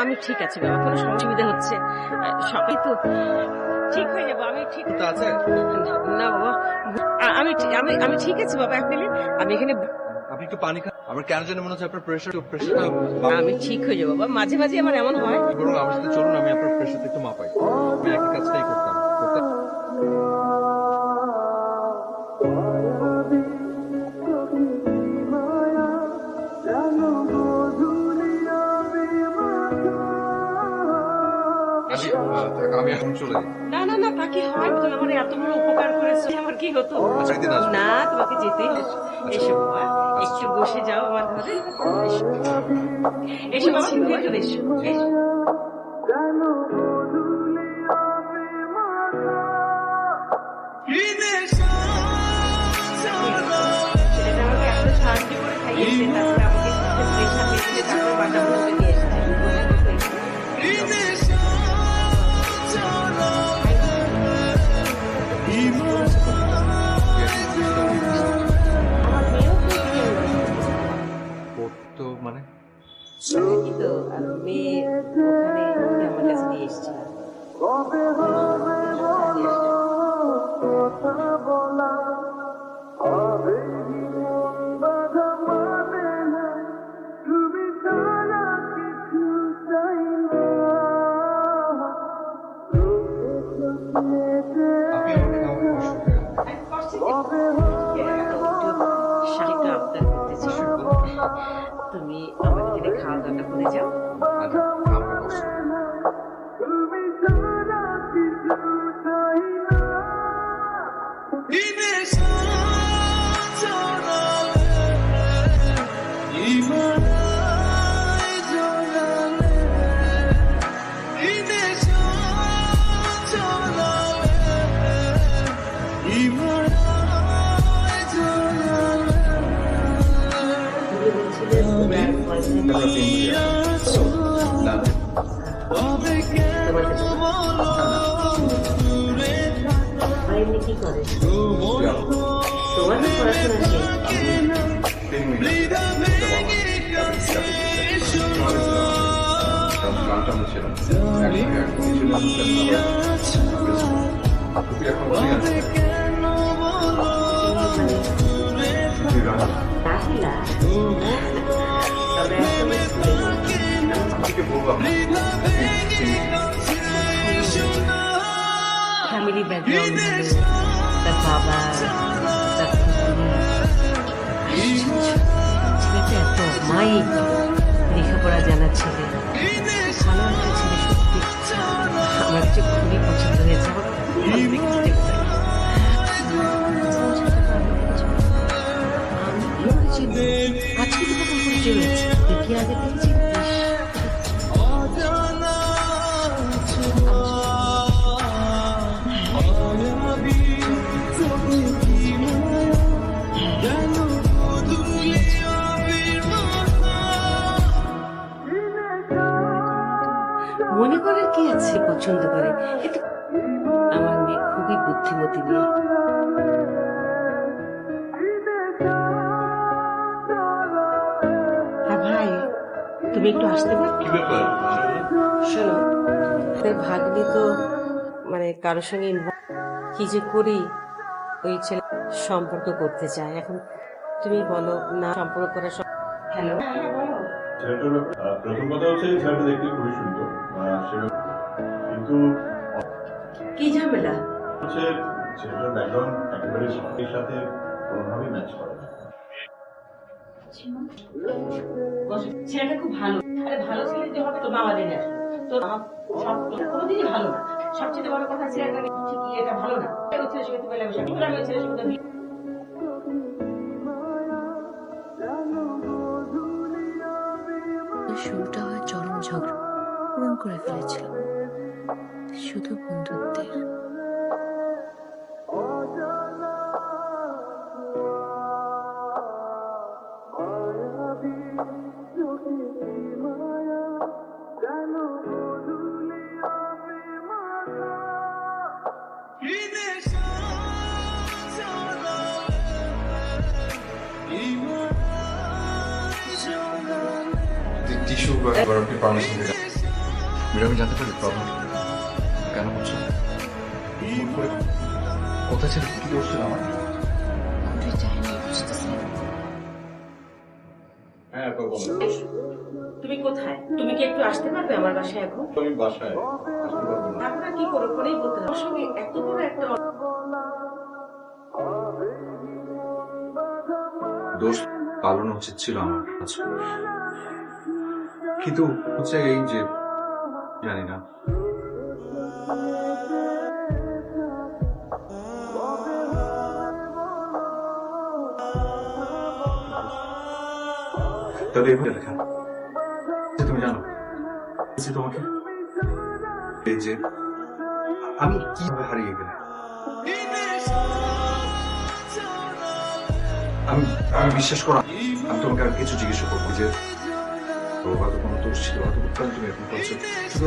আমি ঠিক আছে বাবা কোনো অসুবিধা হচ্ছে? সবাই তো ঠিক হয়ে যাব আমি ঠিক তা আছে না বাবা আমি আমি আমি ঠিক আছে বাবা এক মিনিট। আমি এখানে আপনি একটু পানি খান। আমার কেন জানি মনে হচ্ছে আপনার প্রেশার প্রেশারটা আমি ঠিক হয়ে যাব বাবা মাঝে মাঝে আমার এমন হয়। বরং আমার সাথে চলুন আমি আপনার প্রেশারটা একটু মাপাই। আমি একই কাজটাই করতাম করতাম। আমি এখন চলে যাই। না না না তা কি হয়? তুমি আমার এত বড় উপকার করেছ আমার কি হতো? আচ্ছা না তোমাকে যেতেই এসো বাবা একটু বসে যাও আমার ঘরে। এসো বাবা তুমি ভেতরে এসো। সাহায্য করে খাইয়েছে তারপরে আমাকে পেশা বাটা বসে দিয়ে এসেছে আমাকে আমাকে কষ্ট দেন। শাড়িটা আবদার করতেছি তুমি আমাকে দিনে খাওয়া দাওয়াটা করে যাও। তুমি এমনি কি করে তোমার তো পড়াশোনা শেষ তিন মিনিট। গানটা আমরা ফ্যামিলি ব্যাকগ্রাউন্ড ভালো তার বাবা তার ছেলেটা এত মাইক লেখাপড়া জানা ছেলে ভালো একটা ছেলে সত্যি আমার কাছে খুবই পছন্দ হয়েছে আমার খুব ভালো লেগেছে দেখতে? আজকে তো তখন পরিচয় হয়েছে তুই আগে থেকে বুদ্ধিমতী মেয়ে হ্যাঁ ভাই তুমি একটু আসতে পার? কি ব্যাপার? শোনো ভাগ্নি তো মানে কারোর সঙ্গে কি যে করি ওই ছেলে সম্পর্ক করতে চায়। এখন তুমি বলো না সম্পর্ক করার হ্যালো প্রথম কথা হচ্ছে ছেলেটা দেখতে খুবই সুন্দর কিন্তু কি ঝামেলা? হচ্ছে ছেলেটার ব্যাকগ্রাউন্ড একেবারে স্বামীর সাথে কোনোভাবেই ম্যাচ করে না। ছেলেটা খুব ভালো। আরে ভালো ছেলে যে হবে তো বাবা জেনে আসবে তো আমার কোনোদিনই ভালো না। সবচেয়ে বড় কথা ছেলেটা ঠিকই এটা ভালো না। ওই ছেলের সঙ্গে তুমি মেলামেশা করো, আমি ওই ছেলের সঙ্গে শুরুটা হয় চরম ঝগড়া। পূরণ করে ফেলেছিল শুধু বন্ধুত্বের। টিস্যু বা আপনি পারমিশন দিলেন মীরা আমি জানতে পারি প্রবলেম কেন বলছো কোথায় ছিল কি করছিল আমার আপা তুমি কোথায়? তুমি কি একটু আসতে পারবে আমার বাসায় এখন? আমি বাসায় আসতে পারব না। আপনারা কি করো? ফোনেই বলতে হবে। সঙ্গে এত বড় একটা দোষ পালন উচিত ছিল আমার আচ্ছা কিন্তু হচ্ছে এই যে জানি না। তবে এভাবে লেখা যে তুমি জানো যে তোমাকে, এই যে আমি কীভাবে হারিয়ে গেলে আমি আমি বিশ্বাস করো, আমি তোমাকে আর কিছু জিজ্ঞেস করব যে হয়তো কোনো দোষ ছিল তুমি এরকম করছ। শুধু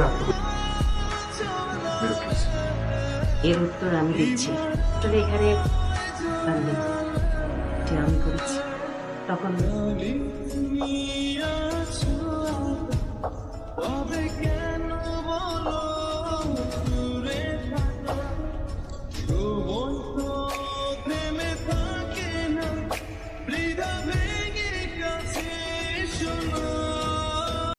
এর উত্তর আমি দিচ্ছি। এখানে আমি করেছি তখন। তবে কেন